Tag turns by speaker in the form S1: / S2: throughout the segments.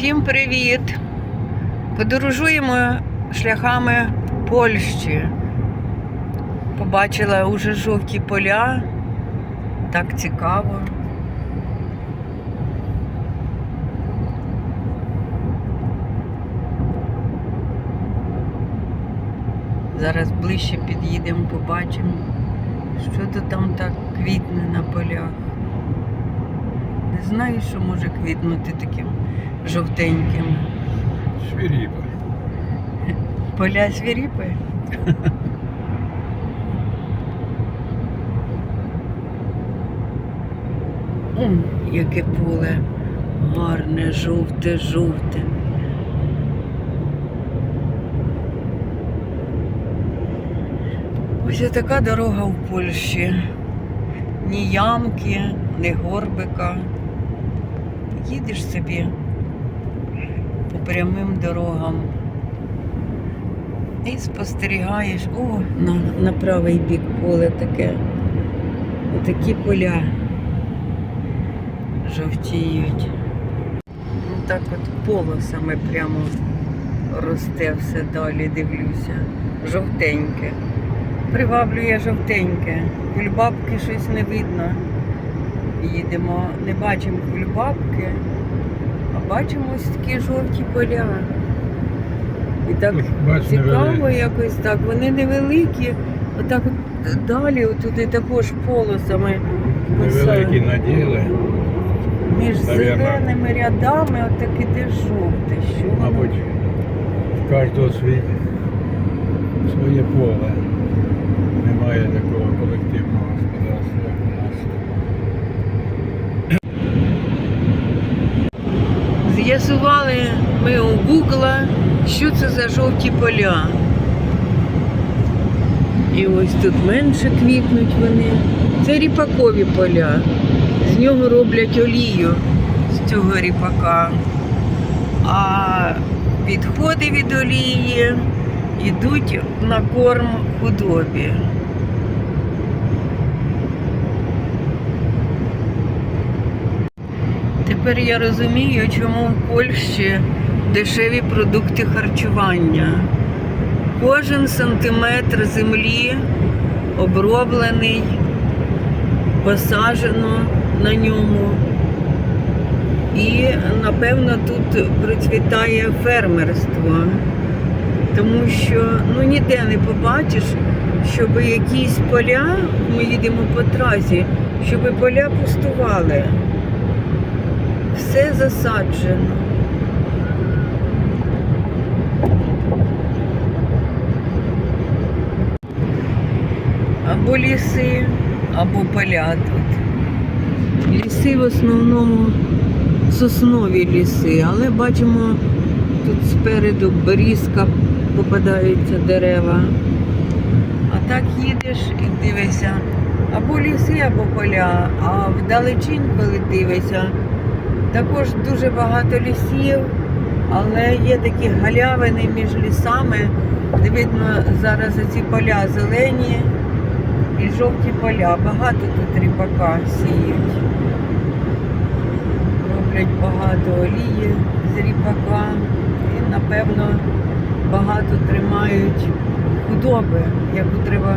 S1: Всім привіт! Подорожуємо шляхами Польщі. Побачила уже жовті поля. Так цікаво. Зараз ближче під'їдемо, побачимо, що то там так квітне на полях. Не знаю, що може квітнути таким жовтеньким.
S2: Свиріпа.
S1: Поля свіріпи. Яке поле гарне, жовте, жовте. Ось така дорога в Польщі. Ні ямки, ні горбика. Їдеш собі по прямим дорогам. І спостерігаєш, о, на, на правий бік поле таке. Отакі поля жовтіють. Ну, Так от полосами прямо росте все далі, дивлюся. Жовтеньке. Приваблює жовтеньке. Кульбабки щось не видно. Їдемо, не бачимо кульбабки, бачимо ось такі жовті поля. І так
S2: бач,
S1: цікаво якось так. Вони невеликі, отак от далі отуди також полосами.
S2: Невеликі наділи,
S1: Між зеленими рядами отак іде жовте. Що
S2: мабуть, в кожного свій, своє поле. Немає такого колективного господарства, як у нас.
S1: З'ясували ми у Гугла, що це за жовті поля. І ось тут менше квітнуть вони. Це ріпакові поля. З нього роблять олію з цього ріпака. А відходи від олії йдуть на корм худобі. Тепер я розумію, чому в Польщі дешеві продукти харчування. Кожен сантиметр землі оброблений, посаджено на ньому. І, напевно, тут процвітає фермерство. Тому що ну, ніде не побачиш, щоб якісь поля, ми їдемо по трасі, щоб поля пустували все засаджено. Або ліси, або поля тут. Ліси в основному соснові ліси, але бачимо, тут спереду берізка попадаються дерева. А так їдеш і дивишся, або ліси, або поля, а вдалечінь, коли дивишся, також дуже багато лісів, але є такі галявини між лісами, де видно зараз ці поля зелені і жовті поля. Багато тут ріпака сіють. Роблять багато олії з ріпака і, напевно, багато тримають худоби, яку треба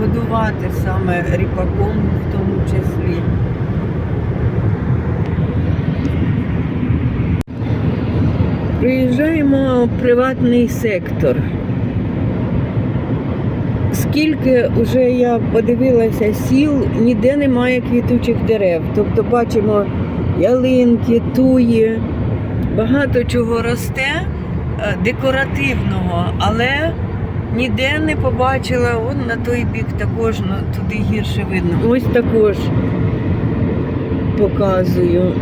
S1: годувати саме ріпаком в тому числі. Приїжджаємо в приватний сектор. Скільки вже я подивилася сіл, ніде немає квітучих дерев. Тобто бачимо ялинки, туї, багато чого росте е, декоративного, але ніде не побачила, от на той бік також ну, туди гірше видно. Ось також показую.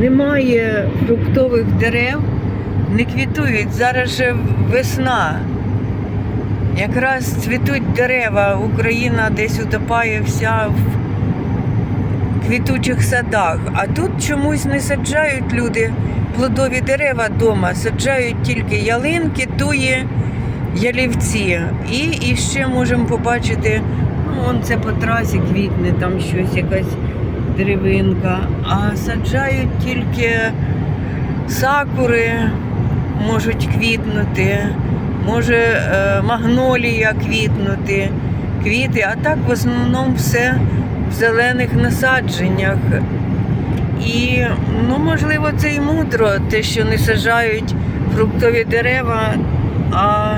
S1: Немає фруктових дерев, не квітують. Зараз же весна. Якраз цвітуть дерева, Україна десь утопає вся в квітучих садах. А тут чомусь не саджають люди плодові дерева вдома, саджають тільки ялинки, туї, ялівці. І, і ще можемо побачити, ну, вон це по трасі квітне, там щось якась деревинка. А саджають тільки сакури можуть квітнути, може е, магнолія квітнути, квіти, а так в основному все в зелених насадженнях. І ну, можливо, це і мудро, те, що не саджають фруктові дерева, а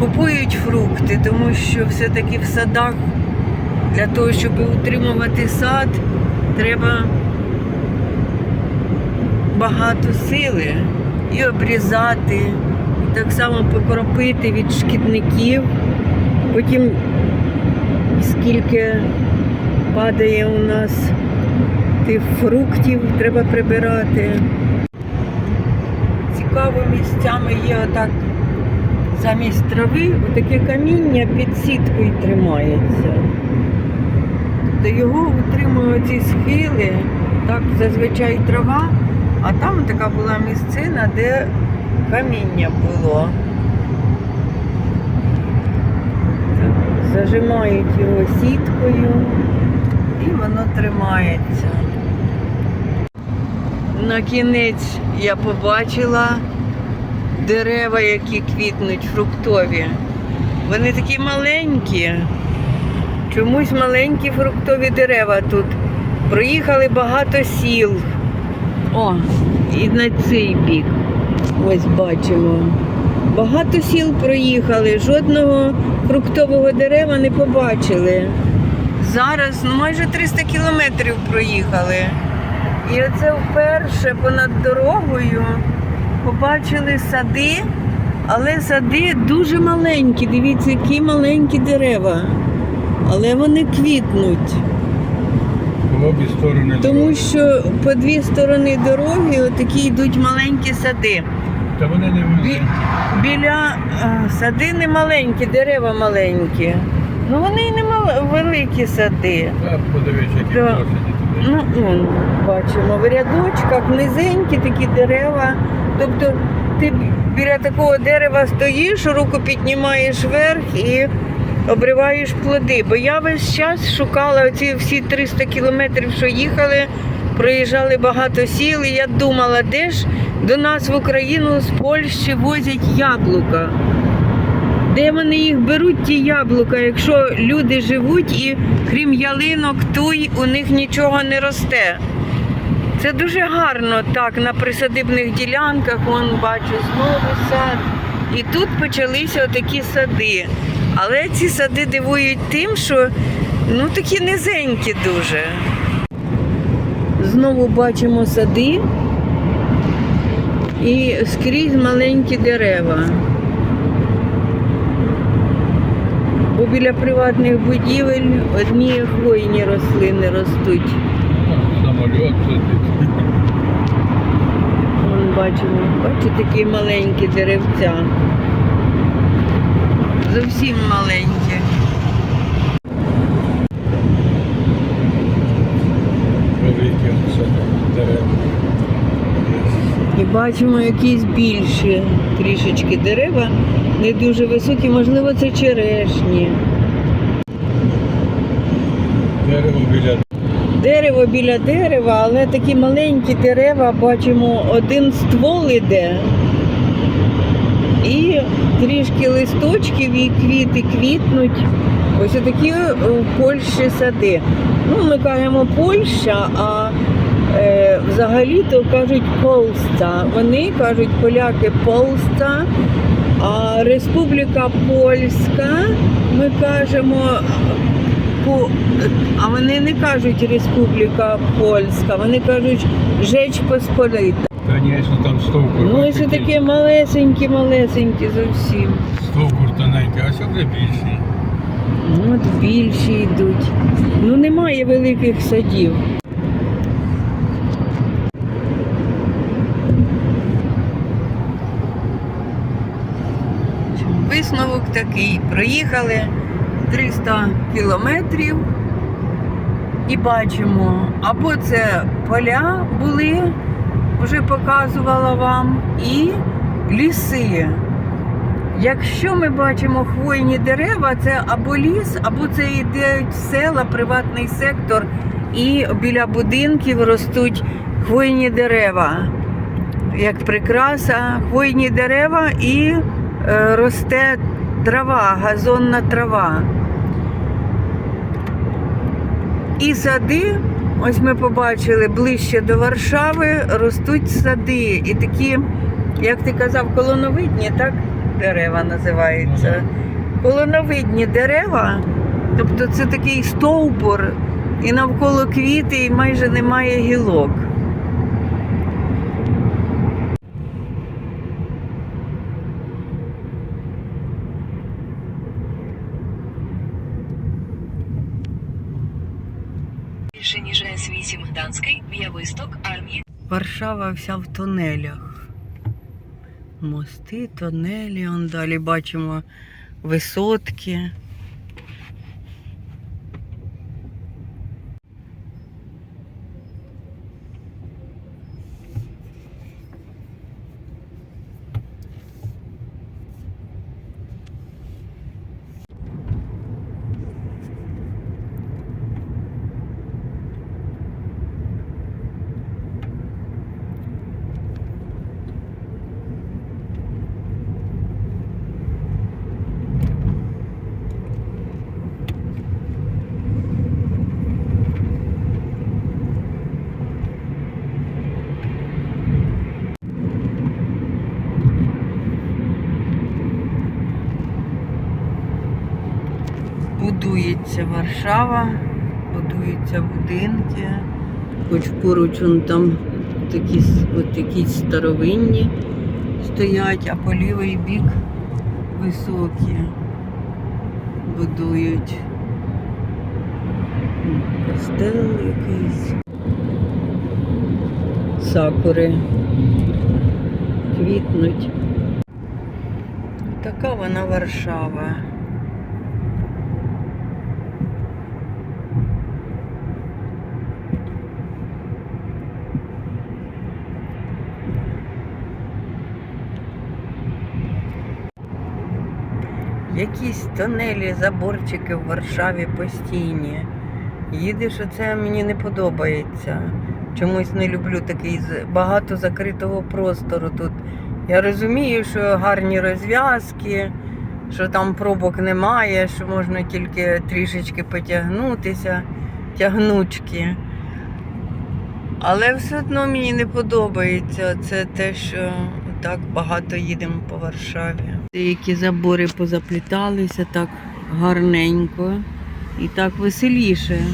S1: купують фрукти, тому що все-таки в садах для того, щоб утримувати сад, треба багато сили і обрізати, і так само покропити від шкідників. Потім скільки падає у нас тих фруктів, треба прибирати. Цікаво місцями є отак замість трави отаке каміння під сіткою тримається. Тобто його утримують ці схили, так зазвичай трава, а там така була місцина, де каміння було. Зажимають його сіткою і воно тримається. На кінець я побачила дерева, які квітнуть фруктові. Вони такі маленькі. Чомусь маленькі фруктові дерева тут. Проїхали багато сіл. О, і на цей бік. Ось бачимо. Багато сіл проїхали, жодного фруктового дерева не побачили. Зараз ну, майже 300 кілометрів проїхали. І оце вперше понад дорогою побачили сади, але сади дуже маленькі. Дивіться, які маленькі дерева. Але вони квітнуть.
S2: В обі сторони.
S1: Тому
S2: дороги.
S1: що по дві сторони дороги отакі йдуть маленькі сади.
S2: Та вони не
S1: Бі-
S2: маленькі.
S1: біля е, сади не маленькі, дерева маленькі. Ну вони і не мал- великі сади.
S2: Та подивись, які
S1: Да.
S2: туди.
S1: Ну, он, бачимо, в рядочках низенькі такі дерева. Тобто ти б- біля такого дерева стоїш, руку піднімаєш вверх і обриваєш плоди. Бо я весь час шукала ці всі 300 кілометрів, що їхали, проїжджали багато сіл, і я думала, де ж до нас в Україну з Польщі возять яблука. Де вони їх беруть, ті яблука, якщо люди живуть і крім ялинок, туй у них нічого не росте. Це дуже гарно так на присадибних ділянках, вон бачу знову сад. І тут почалися такі сади. Але ці сади дивують тим, що ну такі низенькі дуже. Знову бачимо сади і скрізь маленькі дерева. Бо біля приватних будівель одні хвойні рослини ростуть.
S2: Сидить.
S1: Вон бачимо, бачите, такі маленькі деревця. Зовсім
S2: дерева.
S1: І бачимо якісь більші трішечки дерева, не дуже високі, можливо, це черешні.
S2: Дерево біля
S1: Дерево біля дерева, але такі маленькі дерева, бачимо, один ствол іде. Трішки листочків і квіти квітнуть. Ось такі в Польщі сади. Ну, ми кажемо Польща, а е, взагалі-то кажуть Полсца. Вони кажуть поляки Полсца, а Республіка Польська ми кажемо. А вони не кажуть Республіка Польська, вони кажуть Жеч Посполита.
S2: Звісно, там стовбур.
S1: Ну, ось таке малесенькі, малесенькі зовсім.
S2: Стовбур тоненький, а сюди більший.
S1: Ну, От більші йдуть. Ну немає великих садів. Висновок такий. Проїхали 300 кілометрів і бачимо, або це поля були, вже показувала вам, і ліси. Якщо ми бачимо хвойні дерева, це або ліс, або це йдуть села, приватний сектор, і біля будинків ростуть хвойні дерева. як прикраса, хвойні дерева і е, росте трава, газонна трава. І сади, ось ми побачили ближче до Варшави, ростуть сади. І такі, як ти казав, колоновидні, так? Дерева називаються. Колоновидні дерева, тобто це такий стовбур, і навколо квіти і майже немає гілок.
S3: 8 Данський, М'явисток, армії.
S1: Варшава вся в тунелях. Мости, тунелі, он далі бачимо висотки. Будується Варшава, будуються будинки. Хоч поруч он там такі, от старовинні стоять, а по лівий бік високі будують. Костел якийсь. Сакури квітнуть. Така вона Варшава. Якісь тонелі, заборчики в Варшаві постійні. Їдеш, оце мені не подобається. Чомусь не люблю такий багато закритого простору тут. Я розумію, що гарні розв'язки, що там пробок немає, що можна тільки трішечки потягнутися, тягнучки. Але все одно мені не подобається це те, що так багато їдемо по Варшаві. Деякі забори позапліталися так гарненько і так веселіше,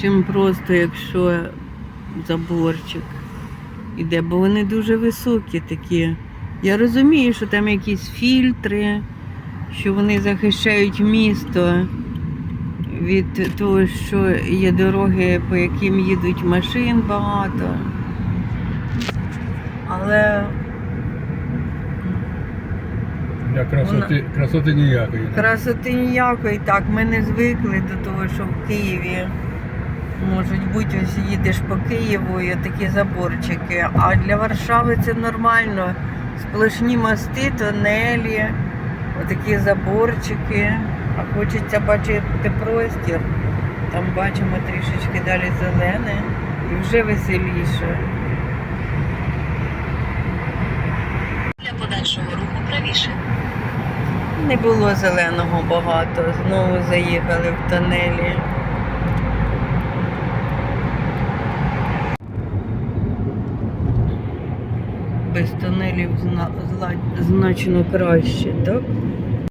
S1: чим просто якщо заборчик іде, бо вони дуже високі такі. Я розумію, що там якісь фільтри, що вони захищають місто від того, що є дороги, по яким їдуть машин багато. Але
S2: Для красоти, красоти ніякої.
S1: красоти ніякої, так, ми не звикли до того, що в Києві можуть бути, ось їдеш по Києву і такі заборчики. А для Варшави це нормально. Сплошні мости, тонелі, отакі заборчики. А хочеться бачити простір. Там бачимо трішечки далі зелене і вже веселіше. Не було зеленого багато. Знову заїхали в тонелі. Без тонелів зна- значно краще, так?